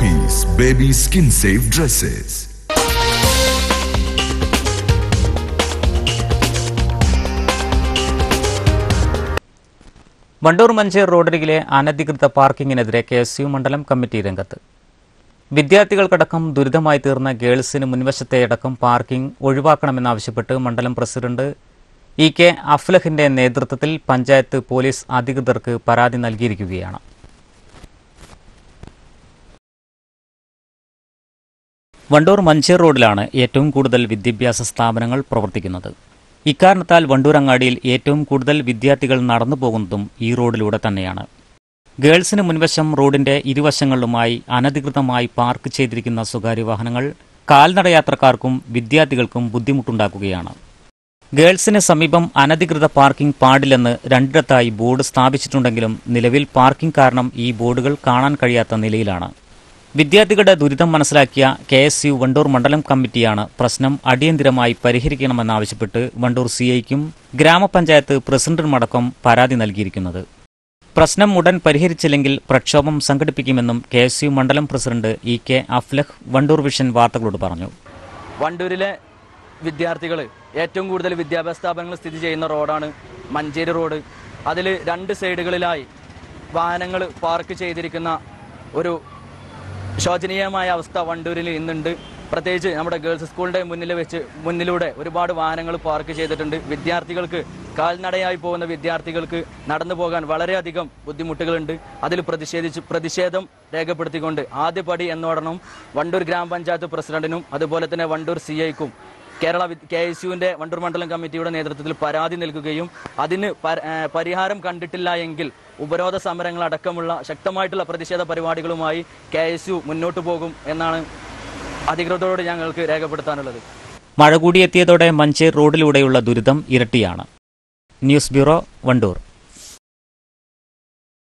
baby skin safe dresses. Wandoor Manjeri റോഡരികിലെ അനധികൃത പാർക്കിങ്ങിനെതിരെ കെ എസ് യു മണ്ഡലം കമ്മിറ്റി രംഗത്ത് വിദ്യാർത്ഥികൾക്കടക്കം ദുരിതമായി തീർന്ന ഗേൾസിന് മുൻവശത്തെ അടക്കം പാർക്കിംഗ് ഒഴിവാക്കണമെന്നാവശ്യപ്പെട്ട് മണ്ഡലം പ്രസിഡന്റ് ഇ കെ അഫ്ലഹിന്റെ നേതൃത്വത്തിൽ പഞ്ചായത്ത് പോലീസ് അധികൃതർക്ക് പരാതി നൽകിയിരിക്കുകയാണ് വണ്ടൂർ മഞ്ചേർ റോഡിലാണ് ഏറ്റവും കൂടുതൽ വിദ്യാഭ്യാസ സ്ഥാപനങ്ങൾ പ്രവർത്തിക്കുന്നത്. ഇക്കാരണത്താൽ വണ്ടൂർ അങ്ങാടിയിൽ ഏറ്റവും കൂടുതൽ വിദ്യാർത്ഥികൾ നടന്നു പോകുന്നതും ഈ റോഡിലൂടെ തന്നെയാണ്. ഗേൾസിന് മുൻവശം റോഡിന്റെ ഇരുവശങ്ങളിലുമായി അനധികൃതമായി പാർക്ക് ചെയ്തിരിക്കുന്ന സ്വകാര്യ വാഹനങ്ങൾ കാൽനടയാത്രക്കാർക്കും വിദ്യാർത്ഥികൾക്കും ബുദ്ധിമുട്ടുണ്ടാക്കുകയാണ്. ഗേൾസിന് സമീപം അനധികൃത പാർക്കിംഗ് പാടില്ലെന്ന് രണ്ടിടത്തായി ബോർഡ് സ്ഥാപിച്ചിട്ടുണ്ടെങ്കിലും നിലവിൽ പാർക്കിംഗ് കാരണം ഈ ബോർഡുകൾ കാണാൻ കഴിയാത്ത നിലയിലാണ്. വിദ്യാർത്ഥികളുടെ ദുരിതം മനസ്സിലാക്കിയ കെ എസ് യു വണ്ടൂർ മണ്ഡലം കമ്മിറ്റിയാണ് പ്രശ്നം അടിയന്തിരമായി പരിഹരിക്കണമെന്നാവശ്യപ്പെട്ട് വണ്ടൂർ സിഐക്കും ഗ്രാമപഞ്ചായത്ത് പ്രസിഡന്റിനുമടക്കം പരാതി നൽകിയിരിക്കുന്നത്. പ്രശ്നം ഉടൻ പരിഹരിച്ചില്ലെങ്കിൽ പ്രക്ഷോഭം സംഘടിപ്പിക്കുമെന്നും കെ എസ് യു മണ്ഡലം president E K Aflah Wandoor vision വാർത്തകളോട് പറഞ്ഞു. വണ്ടൂരിലെ വിദ്യാർത്ഥികൾ ഏറ്റവും കൂടുതൽ വിദ്യാഭ്യാസ സ്ഥാപനങ്ങൾ സ്ഥിതി ചെയ്യുന്ന റോഡാണ് മഞ്ചേരി റോഡ്. അതിൽ രണ്ട് സൈഡുകളിലായി വാഹനങ്ങൾ പാർക്ക് ചെയ്തിരിക്കുന്ന ഒരു ശോചനീയമായ അവസ്ഥ വണ്ടൂരിൽ ഇന്നുണ്ട്. പ്രത്യേകിച്ച് നമ്മുടെ ഗേൾസ് സ്കൂളിന്റെ മുന്നിൽ വെച്ച് മുന്നിലൂടെ ഒരുപാട് വാഹനങ്ങൾ പാർക്ക് ചെയ്തിട്ടുണ്ട്. വിദ്യാർത്ഥികൾക്ക് കാൽനടയായി പോകുന്ന വിദ്യാർത്ഥികൾക്ക് നടന്നു പോകാൻ വളരെയധികം ബുദ്ധിമുട്ടുകളുണ്ട്. അതിൽ പ്രതിഷേധിച്ച് പ്രതിഷേധം രേഖപ്പെടുത്തിക്കൊണ്ട് ആദ്യപടി എന്നോടണം വണ്ടൂർ ഗ്രാമപഞ്ചായത്ത് പ്രസിഡന്റിനും അതുപോലെ തന്നെ വണ്ടൂർ സി ഐക്കും കേരള കെ എസ് യുവിന്റെ വണ്ടൂർ മണ്ഡലം കമ്മിറ്റിയുടെ നേതൃത്വത്തിൽ പരാതി നൽകുകയും അതിന് പരിഹാരം കണ്ടിട്ടില്ല എങ്കിൽ ഉപരോധ സമരങ്ങൾ അടക്കമുള്ള ശക്തമായിട്ടുള്ള പ്രതിഷേധ പരിപാടികളുമായി കെ എസ് യു മുന്നോട്ട് പോകും എന്നാണ് അധികൃതരോട് ഞങ്ങൾക്ക് രേഖപ്പെടുത്താനുള്ളത്. മഴ കൂടിയെത്തിയതോടെ മഞ്ചേർ റോഡിലൂടെയുള്ള ദുരിതം ഇരട്ടിയാണ്. News bureau Wandoor.